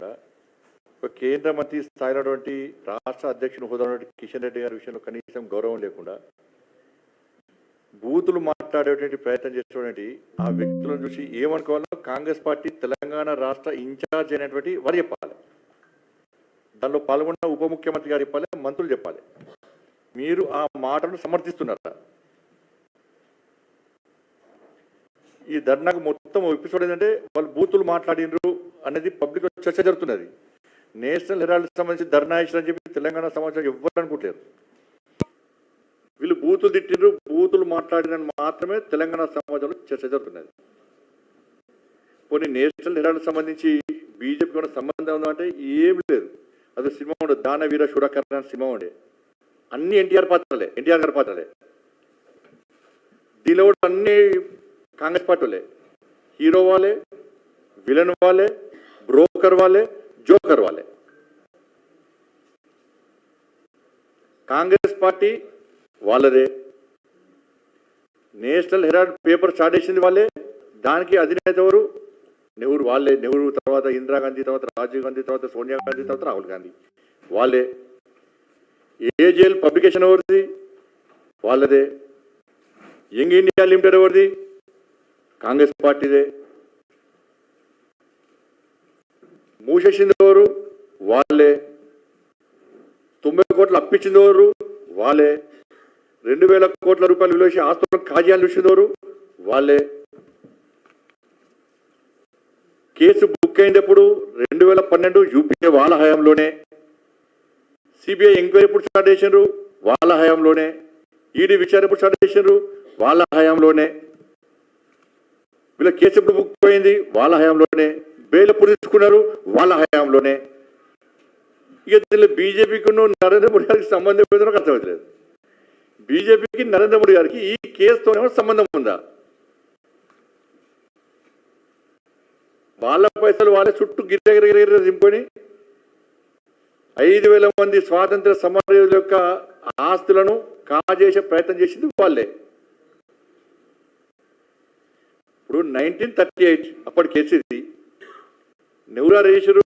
కాకుండా ఒక కేంద్ర మంత్రి స్థాయిలో రాష్ట్ర అధ్యక్షుని హోదా కిషన్ రెడ్డి గారి విషయంలో కనీసం గౌరవం లేకుండా బూతులు మాట్లాడేటువంటి ప్రయత్నం చేసేటువంటి ఆ వ్యక్తులను చూసి ఏమనుకోవాలో కాంగ్రెస్ పార్టీ తెలంగాణ రాష్ట్ర ఇన్ఛార్జ్ అయినటువంటి వారు చెప్పాలి. దానిలో పాల్గొన్న ఉప ముఖ్యమంత్రి గారు చెప్పాలి మంత్రులు చెప్పాలి. మీరు ఆ మాటను సమర్థిస్తున్నారా? ఈ ధర్నాకు మొత్తం ఎపిసోడ్ ఏంటంటే వాళ్ళు బూతులు మాట్లాడినరు అనేది పబ్లిక్ చర్చ జరుగుతున్నది. నేషనల్ హెరాల్డ్ సంబంధించి ధర్నా ఇచ్చారని చెప్పి తెలంగాణ సమాచారం ఎవ్వరు అనుకుంటారు వీళ్ళు బూతులు తిట్టిండ్రు బూతులు మాట్లాడిన మాత్రమే తెలంగాణ సమాజంలో చర్చ జరుగుతున్నది. కొన్ని నేషనల్ హెరాల్డ్ సంబంధించి బీజేపీ కూడా సంబంధం ఉందంటే అంటే లేదు. అది సినిమా ఉండే దానవీర శూరకర్ణ అనే సినిమా ఉండే. అన్ని ఎన్టీఆర్ పాత్రలే ఎన్టీఆర్ గారి పాత్రలే. దీనిలో కూడా అన్ని కాంగ్రెస్ పార్టీ వాళ్ళే. హీరో వాళ్ళే విలన్ వాళ్ళే బ్రోకర్ వాళ్ళే జోకర్ వాళ్ళే కాంగ్రెస్ పార్టీ వాళ్ళదే. నేషనల్ హెరాల్డ్ పేపర్ స్టార్ట్ చేసింది వాళ్ళే. దానికి అధినేత ఎవరు? నెహ్రూ వాళ్ళే. నెహ్రూ తర్వాత ఇందిరాగాంధీ తర్వాత రాజీవ్ గాంధీ తర్వాత సోనియా గాంధీ తర్వాత రాహుల్ గాంధీ. వాళ్ళే. ఏజేఎల్ పబ్లికేషన్ ఎవరిది? వాళ్ళదే. యంగ్ ఇండియా లిమిటెడ్ ఎవరిది? కాంగ్రెస్ పార్టీదే. మూసేసింది ఎవరు వాళ్ళే. తొంభై కోట్లు అప్పించింది ఎవరు వాళ్ళే. రెండు వేల కోట్ల రూపాయలు విలువేసి ఆస్తులను కాజీయాలు చూసినవారు వాళ్ళే. కేసు బుక్ అయినప్పుడు రెండు వేల పన్నెండు యూపీఏ వాళ్ళ హయాంలోనే సిబిఐ ఎంక్వైరీ ఎప్పుడు స్టార్ట్ చేసిండ్రు? వాళ్ళ హయాంలోనే. ఈడీ విచారణ ఎప్పుడు స్టార్ట్ చేసిండ్రు? వాళ్ళ హయాంలోనే. వీళ్ళ కేసు ఎప్పుడు బుక్ అయింది? వాళ్ళ హయాంలోనే. బెయిల్ పురుచుకున్నారు వాళ్ళ హయాంలోనే. ఇక దీనిలో బీజేపీకి నరేంద్ర మోడీ గారికి సంబంధం ఏదో అర్థమవుతలేదు. బీజేపీకి నరేంద్ర మోడీ గారికి ఈ కేసుతోనే సంబంధం ఉందా? వాళ్ళ పైసలు వాళ్ళ చుట్టూ గిరిగిరిగిరిగిరి దింపుకొని ఐదు వేల మంది స్వాతంత్ర సమరయోధుల యొక్క ఆస్తులను కాజేసే ప్రయత్నం చేసింది వాళ్ళే. ఇప్పుడు నైన్టీన్ థర్టీ ఎయిట్ అప్పటి కేసు నెహ్రూ రేషరు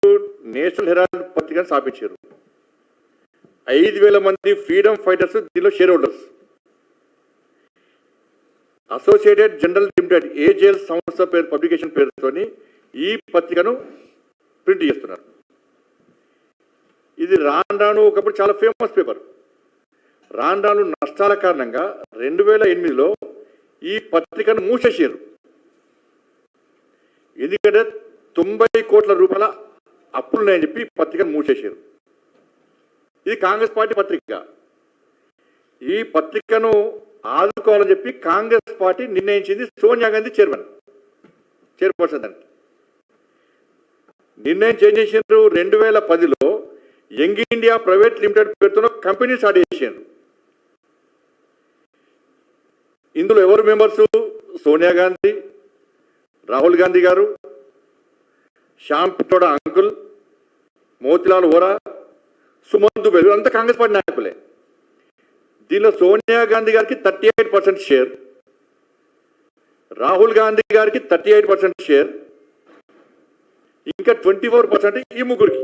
నేషనల్ హెరాల్డ్ పత్రికను స్థాపించారు. ఐదు వేల మంది ఫ్రీడమ్ ఫైటర్స్ దీనిలో share holders Associated General Limited AJL సంస్థ పేరు పబ్లికేషన్ పేరుతోని ఈ పత్రికను ప్రింట్ చేస్తున్నారు. ఇది రాను రాను ఒకప్పుడు చాలా ఫేమస్ పేపర్. రాను రాను నష్టాల కారణంగా రెండు వేల ఎనిమిదిలో ఈ పత్రికను మూసేసారు ఎందుకంటే తొంభై కోట్ల రూపాయల అప్పులున్నాయని చెప్పి పత్రికను మూసేసారు ఇది కాంగ్రెస్ పార్టీ పత్రిక. ఈ పత్రికను ఆదుకోవాలని చెప్పి కాంగ్రెస్ పార్టీ నిర్ణయించింది సోనియా గాంధీ చైర్మన్ చైర్పర్సన్ దానికి. నిర్ణయం చేంజ్ చేసిండ్రు రెండు వేల పదిలో యంగ్ ఇండియా ప్రైవేట్ లిమిటెడ్ పేరుతో కంపెనీ స్టార్ట్ చేసారు ఇందులో ఎవరు మెంబర్స్? సోనియా గాంధీ రాహుల్ గాంధీ గారు శ్యామ్ పిట్టోడ అంకుల్ మోతిలాల్ ఓరా సుమంత్ దుబే అంతా కాంగ్రెస్ పార్టీ నాయకులే. దీనిలో సోనియా గాంధీ గారికి thirty eight percent share Rahul Gandhi గారికి థర్టీ ఎయిట్ పర్సెంట్ షేర్ ఇంకా ట్వంటీ ఫోర్ పర్సెంట్ ఈ ముగ్గురికి.